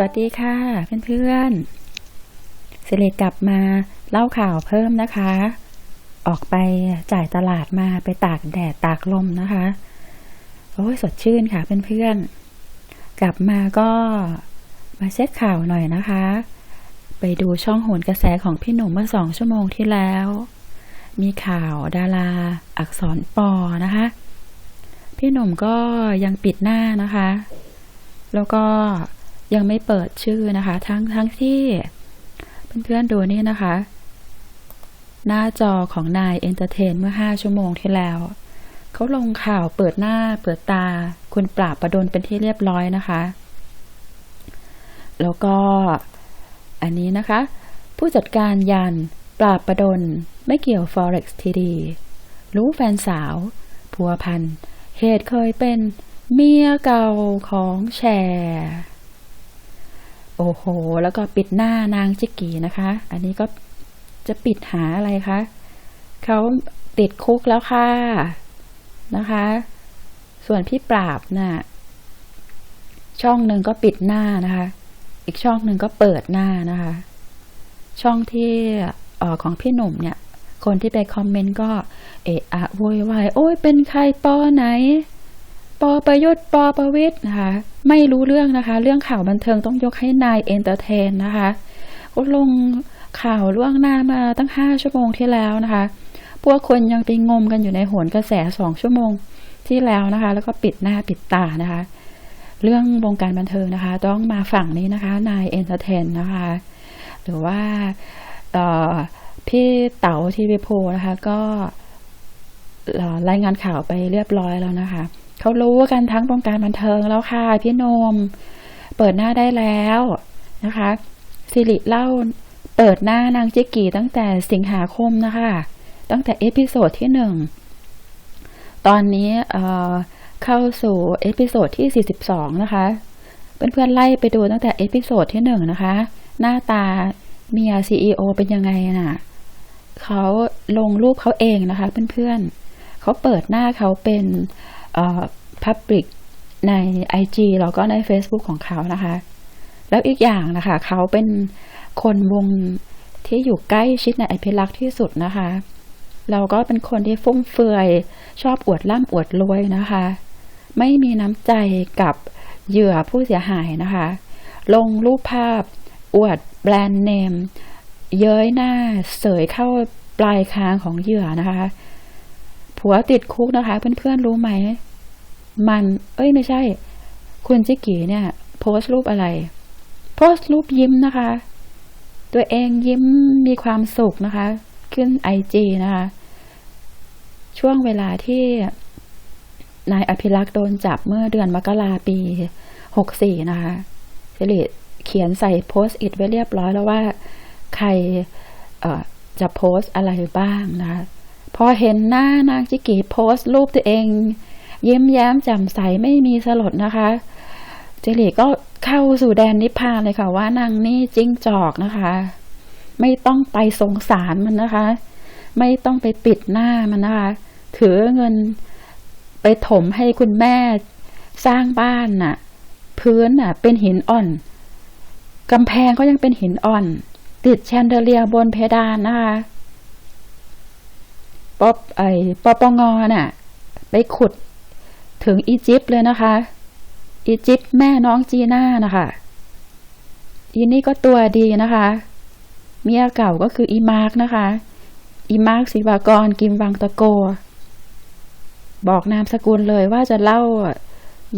วัสดีค่ะ เพื่อนๆสิริกลับมาเล่าข่าวเพิ่มนะคะ ออกไปจ่ายตลาดมาไปตากแดดตากลมนะคะ โอ้ยสดชื่นค่ะเพื่อนๆ กลับมาก็มาเช็คข่าวหน่อยนะคะ ไปดูช่องโหนกระแสของพี่หนุ่มเมื่อสองชั่วโมงที่แล้ว มีข่าวดาราอักษรปอนะคะ พี่หนุ่มก็ยังปิดหน้านะคะ แล้วก็ ยังไม่เปิดชื่อนะคะ ทั้งทั้งที่เพื่อนๆดูนี่นะคะ หน้าจอของนายเอนเตอร์เทนเมื่อห้าชั่วโมงที่แล้ว เขาลงข่าวเปิดหน้าเปิดตา คุณปราบประดนเป็นที่เรียบร้อยนะคะ แล้วก็อันนี้นะคะ ผู้จัดการยัน ปราบประดนไม่เกี่ยว Forex TD รู้แฟนสาว ผัวพัน เหตุเคยเป็นเมียเก่าของแชร์ โอ้โห แล้วก็ปิดหน้านางจิกกี้นะคะ อันนี้ก็จะปิดหาอะไรคะเขาติดคุกแล้วค่ะ นะคะ ส่วนพี่ปราบน่ะ ช่องหนึ่งก็ปิดหน้านะคะ อีกช่องหนึ่งก็เปิดหน้านะคะ ช่องที่ออของพี่หนุ่มเนี่ย คนที่ไปคอมเมนต์ก็ เอะอะโวยวายโอ้ยเป็นใครปอไหน ปอประยุทธ์ปอประวิทย์นะคะ ไม่รู้เรื่องนะคะ เรื่องข่าวบันเทิงต้องยกให้นายเอนเตอร์เทนนะคะก็ลงข่าวล่วงหน้ามาตั้งห้าชั่วโมงที่แล้วนะคะ พวกคนยังไปงมกันอยู่ในโหนกระแสสองชั่วโมงที่แล้วนะคะ แล้วก็ปิดหน้าปิดตานะคะ เรื่องวงการบันเทิงนะคะ ต้องมาฝั่งนี้นะคะนายเอนเตอร์เทนนะคะ หรือว่าพี่เต๋าทีวีโพนะคะ ก็รายงานข่าวไปเรียบร้อยแล้วนะคะ เขารู้กันทั้งวงการบันเทิงแล้วค่ะ พี่นม เปิดหน้าได้แล้วนะคะสิริเล่าเปิดหน้านางจิกกี้ตั้งแต่สิงหาคมนะคะ ตั้งแต่เอพิโซดที่หนึ่งตอนนี้เเข้าสู่เอพิโซดที่ 42 นะคะ เพื่อนๆไล่ไปดูตั้งแต่เอพิโซดที่หนึ่งนะคะ หน้าตาเมียซีอเป็นยังไงน่ะเขาลงรูปเขาเองนะคะ เพื่อนๆเขาเปิดหน้าเขาเป็น เอ่อ Public ใน IG แล้วก็ใน Facebook ของเขานะคะ แล้วอีกอย่างนะคะ เขาเป็นคนวงที่อยู่ใกล้ชิดในไอพิลักษ์ที่สุดนะคะ เราก็เป็นคนที่ฟุ่มเฟือย ชอบอวดร่ำอวดรวยนะคะ ไม่มีน้ำใจกับเหยื่อผู้เสียหายนะคะ ลงรูปภาพ อวดแบรนด์เนม เย้ยหน้าเสยเข้าปลายคางของเหยื่อนะคะ ผัวติดคุกนะคะ เพื่อนๆรู้ไหม มัน เอ้ยไม่ใช่ คุณจิกกี้เนี่ย โพสต์รูปอะไร โพสต์รูปยิ้มนะคะ ตัวเองยิ้มมีความสุขนะคะ ขึ้นไอจีนะคะ ช่วงเวลาที่นายอภิรักษ์โดนจับเมื่อเดือนมกราปีหกสี่นะคะสิริเขียนใส่โพสต์อิทไว้เรียบร้อยแล้วว่าใครจะโพสต์อะไรบ้างนะคะพอเห็นหน้านางจิกิโพสต์รูปตัวเอง ยิ้มแย้มแจ่มใสไม่มีสลดนะคะ เจริก็เข้าสู่แดนนิพพานเลยค่ะ ว่านางนี่จิ้งจอกนะคะ ไม่ต้องไปสงสารมันนะคะ ไม่ต้องไปปิดหน้ามันนะคะ ถือเงินไปถมให้คุณแม่สร้างบ้านน่ะ พื้นน่ะ เป็นหินอ่อนกำแพงก็ยังเป็นหินอ่อน ติดแชนเดเลียบนเพดานนะคะป๊อปไอปปงอน่ะ ไปขุด ถึงอียิปต์เลยนะคะ อียิปต์แม่น้องจีน่านะคะ อีนี่ก็ตัวดีนะคะ เมียเก่าก็คืออีมาร์กนะคะ อีมาร์กศิวากรกิมวังตะโก บอกนามสกุลเลยว่าจะเล่า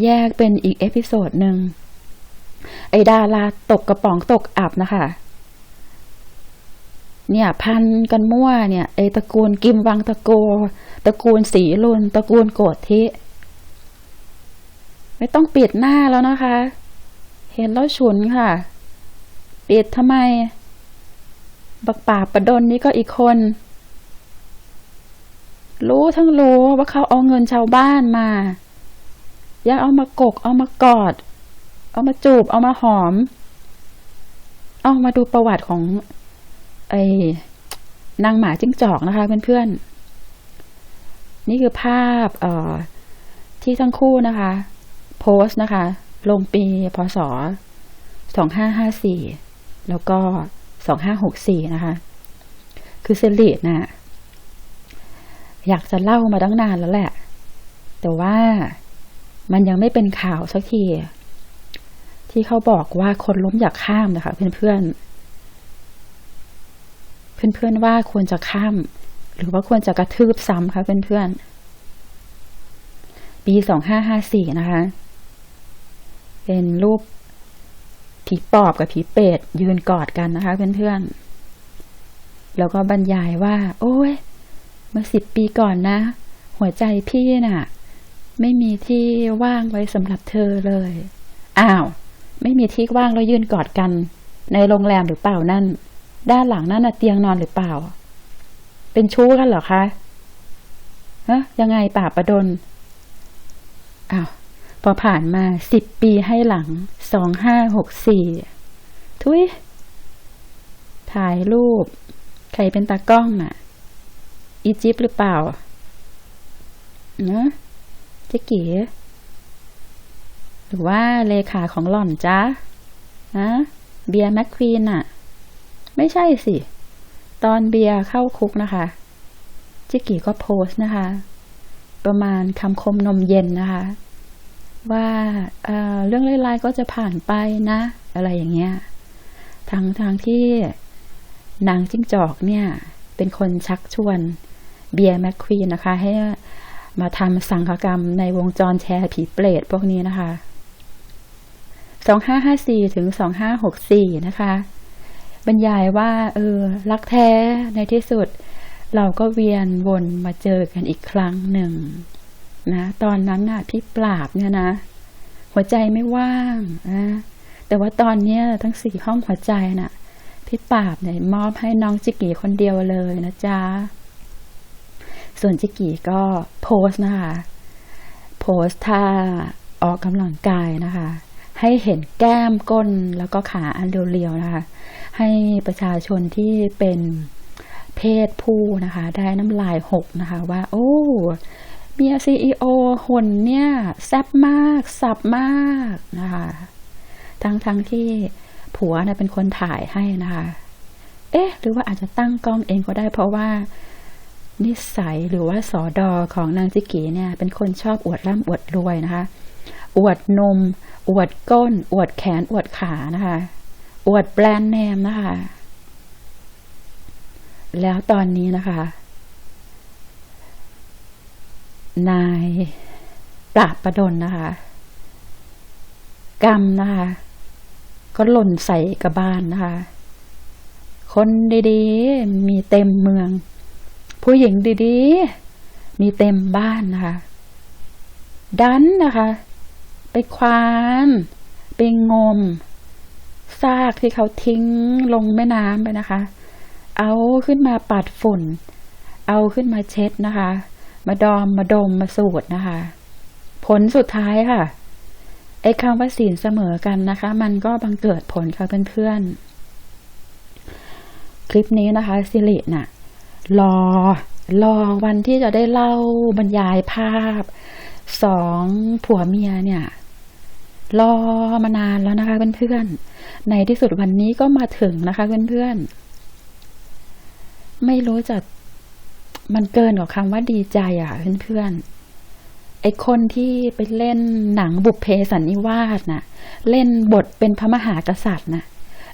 แยกเป็นอีกเอพิโซดหนึ่ง ไอดาราตกกระป๋องตกอับนะคะ เนี่ย พันกันมั่วเนี่ย ไอตระกูลกิมวังตะโก ตระกูลสีลุนตระกูลโกดทิ ไม่ต้องปิดหน้าแล้วนะคะ เห็นแล้วฉุนค่ะ ปิดทำไม บักป่าประดนนี้ก็อีกคน รู้ทั้งรู้ว่าเขาเอาเงินชาวบ้านมา ยังเอามากก เอามากอด เอามาจูบ เอามาหอม เอามาดูประวัติของไอ้นางหมาจิ้งจอกนะคะเพื่อนๆนี่คือภาพเอ่อที่ทั้งคู่นะคะ โพสต์นะคะ ลงปีพศสองห้าห้าสี่แล้วก็สองห้าหกสี่นะคะ คือเซรีนะ อยากจะเล่ามาตั้งนานแล้วแหละ แต่ว่ามันยังไม่เป็นข่าวสักที ที่เขาบอกว่าคนล้มอยากข้ามนะคะ เพื่อนๆ เพื่อนๆว่าควรจะข้าม หรือว่าควรจะกระทืบซ้ำคะเพื่อนๆปีสองห้าห้าสี่นะคะ เป็นรูปผีปอบกับผีเป็ดยืนกอดกันนะคะเพื่อนๆ แล้วก็บรรยายว่า โอ้ยเมื่อสิบปีก่อนนะ หัวใจพี่น่ะ ไม่มีที่ว่างไว้สำหรับเธอเลย อ้าว ไม่มีที่ว่างแล้วยืนกอดกัน ในโรงแรมหรือเปล่านั่น ด้านหลังนั่นน่ะเตียงนอนหรือเปล่า เป็นชู้กันเหรอคะฮะยังไงป่าประดนอ้าว พอผ่านมาสิบปีให้หลังสองห้าหกสี่ทุยถ่ายรูป ใครเป็นตากล้องน่ะ อียิปต์หรือเปล่านะเจ๊เก๋หรือว่าเลขาของหล่อนจ๊ะนะเบียร์แมคควีนน่ะไม่ใช่สิ ตอนเบียร์เข้าคุกนะคะเจ๊เก๋ก็โพสต์นะคะ ประมาณคำคมนมเย็นนะคะ ว่าเเรื่องร้ายๆก็จะผ่านไปนะ อะไรอย่างเงี้ยทางทางที่นางจิ้งจอกเนี่ย เป็นคนชักชวนเบียร์แมคควีนนะคะ ให้มาทำสังฆกรรมในวงจรแชร์ผีเปรตพวกนี้นะคะ 2554 ถึง 2564 นะคะ บรรยายว่า เออ รักแท้ในที่สุด เราก็เวียนวนมาเจอกันอีกครั้งหนึ่ง นะตอนนั้นน่ะพี่ปราบเนี่ยนะ หัวใจไม่ว่างนะแต่ว่าตอนเนี้ยทั้งสี่ห้องหัวใจน่ะ พี่ปราบเนี่ยมอบให้น้องจิกีคนเดียวเลยนะจ๊ะส่วนจิกีก็โพสนะคะ โพสท่าออกกำลังกายนะคะ ให้เห็นแก้มก้นแล้วก็ขาอันเรียวๆนะคะ ให้ประชาชนที่เป็นเพศผู้นะคะ ได้น้ำลายหกนะคะ ว่า โอ้ เมียซีอีโอหุ่นเนี่ยแซ่บมากสับมากนะคะทั้งทั้งที่ผัวเนี่ยเป็นคนถ่ายให้นะคะ เอ๊ะ หรือว่าอาจจะตั้งกล้องเองก็ได้เพราะว่า นิสัยหรือว่าสอดอของนางจิกีเนี่ย เป็นคนชอบอวดร่ำอวดรวยนะคะ อวดนม อวดก้น อวดแขน อวดขานะคะ อวดแบรนด์เนมนะคะ แล้วตอนนี้นะคะ นายปราบประดนนะคะ กรรมนะคะ ก็หล่นใส่กระบาลนะคะ คนดีๆ มีเต็มเมือง ผู้หญิงดีๆ มีเต็มบ้านนะคะ ดันนะคะ ไปควานไปงมซากที่เขาทิ้งลงแม่น้ำไปนะคะ เอาขึ้นมาปัดฝุ่น เอาขึ้นมาเช็ดนะคะ มาดอมมาดมมาสูดนะคะ ผลสุดท้ายค่ะไอ้คำว่าศีลเสมอกันนะคะ มันก็บังเกิดผลค่ะเพื่อนๆ คลิปนี้นะคะสิริน่ะ รอ รอวันที่จะได้เล่าบรรยายภาพสองผัวเมียเนี่ย รอมานานแล้วนะคะเพื่อนๆ ในที่สุดวันนี้ก็มาถึงนะคะเพื่อนๆ ไม่รู้จะ มันเกินกว่าคำว่าดีใจอะเพื่อนๆไอคนที่ไปเล่นหนังบุพเพสันนิวาสน่ะ เล่นบทเป็นพระมหากษัตริย์น่ะ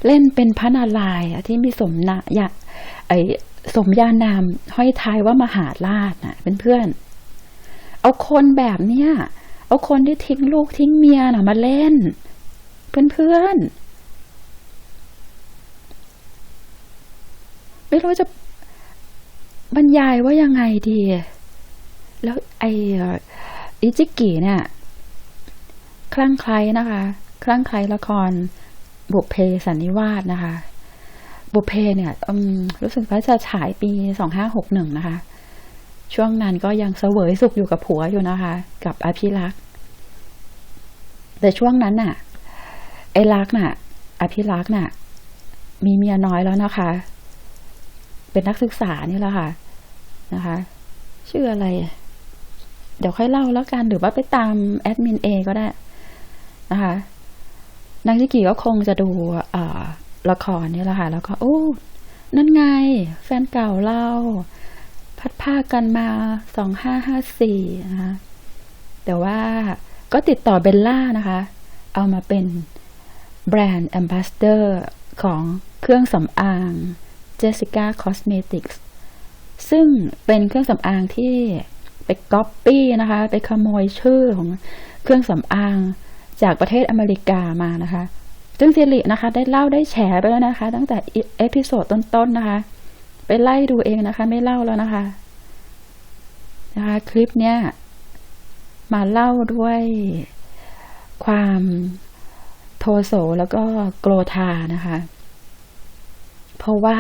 เล่นเป็นพระนารายณ์ที่มีสมนะยะไอสมญานามห้อยท้ายว่ามหาราชน่ะเพื่อนๆเอาคนแบบเนี้ยเอาคนที่ทิ้งลูกทิ้งเมียน่ะมาเล่น เพื่อนๆไม่รู้จะ บรรยายว่ายังไงดี แล้วไอ้อิจิกิเนี่ยคลั่งไคล้นะคะ คลั่งไคล้ละคร บุพเพสันนิวาสนะคะ บุพเพเนี่ยรู้สึกว่าจะฉายปีสองห้าหกหนึ่งนะคะ ช่วงนั้นก็ยังเสวยสุขอยู่กับผัวอยู่นะคะ กับอภิรักษ์แต่ช่วงนั้นน่ะ ไอ้รักน่ะ อภิรักษ์น่ะ มีเมียน้อยแล้วนะคะ เป็นนักศึกษานี่แหละค่ะนะคะ ชื่ออะไร เดี๋ยวค่อยเล่าแล้วกันหรือว่าไปตามแอดมินเอก็ได้นะคะนางจิกิก็คงจะดูละครนี่แหละค่ะ แล้วก็ โอ้ นั่นไง แฟนเก่าเราพัดผ้ากันมาสองห้าห้าสี่นะคะแต่ว่าก็ติดต่อเบลล่านะคะ เอามาเป็นแบรนด์แอมบาสเดอร์ของเครื่องสำอาง Jessica Cosmetics ซึ่งเป็นเครื่องสำอางที่ไปก๊อปปี้นะคะ ไปขโมยชื่อของเครื่องสำอางจากประเทศอเมริกามานะคะซึ่งซิรินะคะ ได้เล่าได้แฉไปแล้วนะคะ ตั้งแต่เอพิโซดต้นๆนะคะ ไปไล่ดูเองนะคะ ไม่เล่าแล้วนะคะนะคะ คลิปเนี้ยมาเล่าด้วยความโทโสแล้วก็โกรธานะคะ เพราะว่า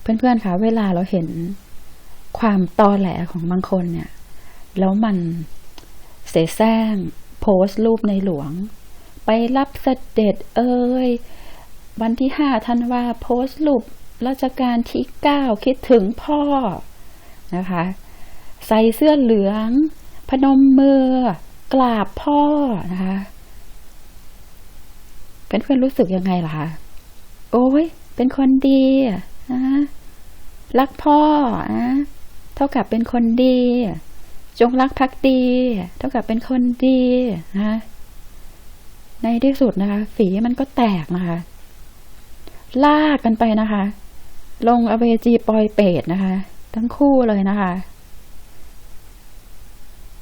เพื่อนๆคะเวลาเราเห็นความตอแหลของบางคนเนี่ย แล้วมันเสแสร้งโพสต์รูปในหลวง ไปรับเสด็จเอ่ยวันที่ห้าธันวาโพสต์รูปรัชกาลที่เก้าคิดถึงพ่อนะคะ ใส่เสื้อเหลือง พนมมือกราบพ่อนะคะเพื่อนๆรู้สึกยังไงล่ะคะโอ้ย เป็นคนดีนะรักพ่อนะเท่ากับเป็นคนดี จงรักภักดี เท่ากับเป็นคนดีนะในที่สุดนะคะ ฝีมันก็แตกนะคะ ลากกันไปนะคะ ลงอเวจีปอยเปตนะคะ ทั้งคู่เลยนะคะ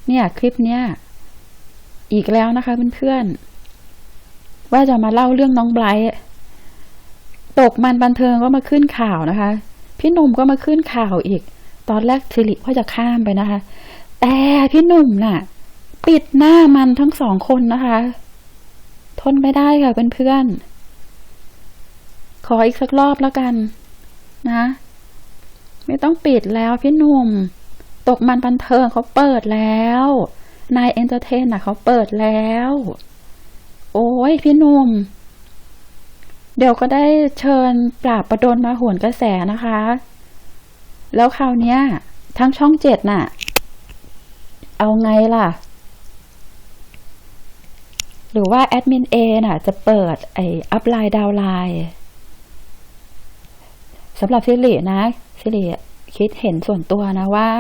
เนี่ยคลิปเนี้ยอีกแล้วนะคะเพื่อนๆว่าจะมาเล่าเรื่องน้องไบรท์ ตกมันบันเทิงก็มาขึ้นข่าวนะคะ พี่หนุ่มก็มาขึ้นข่าวอีก ตอนแรกสิริว่าจะข้ามไปนะคะ แต่พี่หนุ่มน่ะ ปิดหน้ามันทั้งสองคนนะคะ ทนไม่ได้ค่ะเพื่อนๆขออีกสักรอบแล้วกัน นะ ไม่ต้องปิดแล้วพี่หนุ่ม ตกมันบันเทิงเขาเปิดแล้วนายเอนเตอร์เทนน่ะเขาเปิดแล้ว โอ้ยพี่หนุ่ม เดี๋ยวก็ได้เชิญปราบประดนมาหวนกระแสนะคะ แล้วคราวเนี้ยทั้งช่องเจ็ดน่ะ เอาไงล่ะ หรือว่าแอดมินเอน่ะ จะเปิดไอ้อัพไลน์ดาวไลน์สำหรับซิรินะซิริคิดเห็นส่วนตัวนะว่า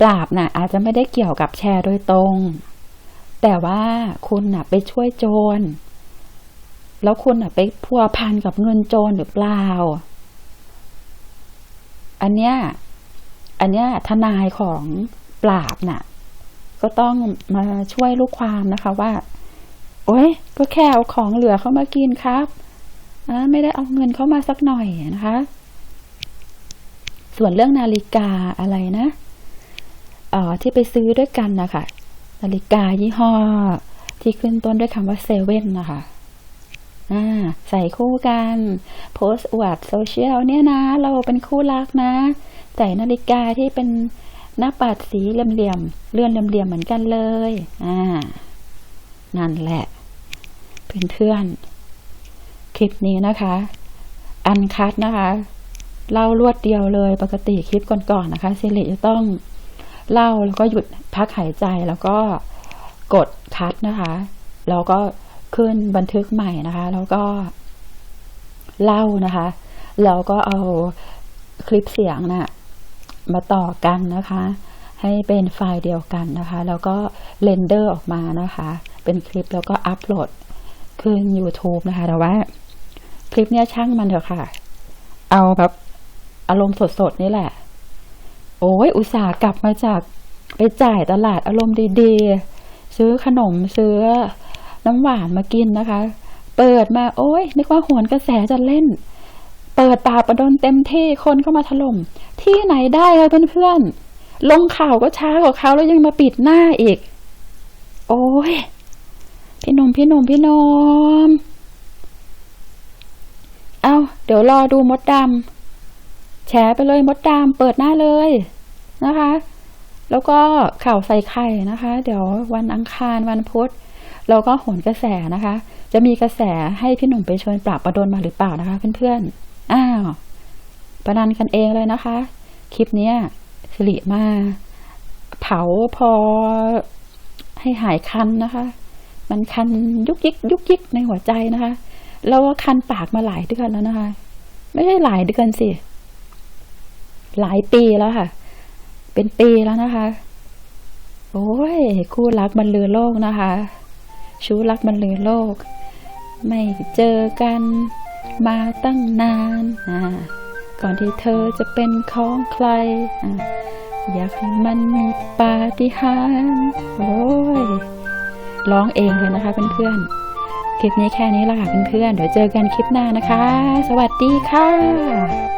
ปราบน่ะ อาจจะไม่ได้เกี่ยวกับแชร์โดยตรง แต่ว่าคุณน่ะไปช่วยโจร แล้วคุณน่ะไปพัวพันกับเงินโจรหรือเปล่า อันเนี้ย อันเนี้ยทนายของปราบน่ะ ก็ต้องมาช่วยลูกความนะคะว่า โอ้ยก็แค่เอาของเหลือเข้ามากินครับนะไม่ได้เอาเงินเข้ามาสักหน่อยนะคะ ส่วนเรื่องนาฬิกาอะไรนะเออที่ไปซื้อด้วยกันนะคะนาฬิกายี่ห้อ ที่ขึ้นต้นด้วยคำว่าเซเว่นนะคะ ใส่คู่กัน โพสต์อวดโซเชียลเนี่ยนะ เราเป็นคู่รักนะ ใส่นาฬิกาที่เป็นหน้าปัดสีเหลี่ยมๆเลื่อนเหลี่ยมเหมือนกันเลย อ่า นั่นแหละเพื่อนๆคลิปนี้นะคะ อันคัดนะคะเล่ารวดเดียวเลยปกติคลิปก่อนๆนะคะซิริจะต้องเล่าแล้วก็หยุดพักหายใจแล้วก็กดคัดนะคะ แล้วก็ ขึ้นบันทึกใหม่นะคะ แล้วก็เล่านะคะแล้วก็เอาคลิปเสียงนะ่ะมาต่อกันนะคะ ให้เป็นไฟล์เดียวกันนะคะ แล้วก็เรนเดอร์ออกมานะคะ เป็นคลิปแล้วก็อัปโหลดขึ้น YouTube นะคะ แต่ว่าคลิปเนี้ยช่างมันเถอะค่ะ เอาแบบอารมณ์สดๆนี่แหละ โอ้ยอุตส่าห์กลับมาจากไปจ่ายตลาดอารมณ์ดีๆ ซื้อขนมซื้อ น้ำหวานมากินนะคะ เปิดมาโอ้ยนึกว่าหวนกระแสจะเล่น เปิดปากประดนเต็มที่คนเข้ามาถล่ม ที่ไหนได้คะเพื่อนๆลงข่าวก็ช้ากว่าเขาแล้วยังมาปิดหน้าอีก โอ้ยพี่นมพี่นมพี่นมเอาเดี๋ยวรอดูมดดำแชร์ไปเลยมดดำเปิดหน้าเลยนะคะ แล้วก็ข่าวใส่ไข่นะคะ เดี๋ยววันอังคารวันพุธ เราก็โหนกระแสนะคะ จะมีกระแสให้พี่หนุ่มไปชวนปราบประดนมาหรือเปล่านะคะ เพื่อนๆ อ้าวประนันกันเองเลยนะคะ คลิปเนี้ยสิริมา เผาพอให้หายคันนะคะ มันคันยุกยิกยุกยิกในหัวใจนะคะแล้วก็คันปากมาหลายเดือนแล้วนะคะ ไม่ใช่หลายเดือนสิ หลายปีแล้วค่ะ เป็นปีแล้วนะคะ โอ้ยคู่รักมันลือโลกนะคะ ชู้รักมันลือโลก ไม่เจอกันมาตั้งนานอ่าก่อนที่เธอจะเป็นของใครอ่าอยากให้มันมีปาฏิหาริย์โอ้ยร้องเองเลยนะคะเพื่อนๆคลิปนี้แค่นี้ละค่ะเพื่อนๆเดี๋ยวเจอกันคลิปหน้านะคะ สวัสดีค่ะ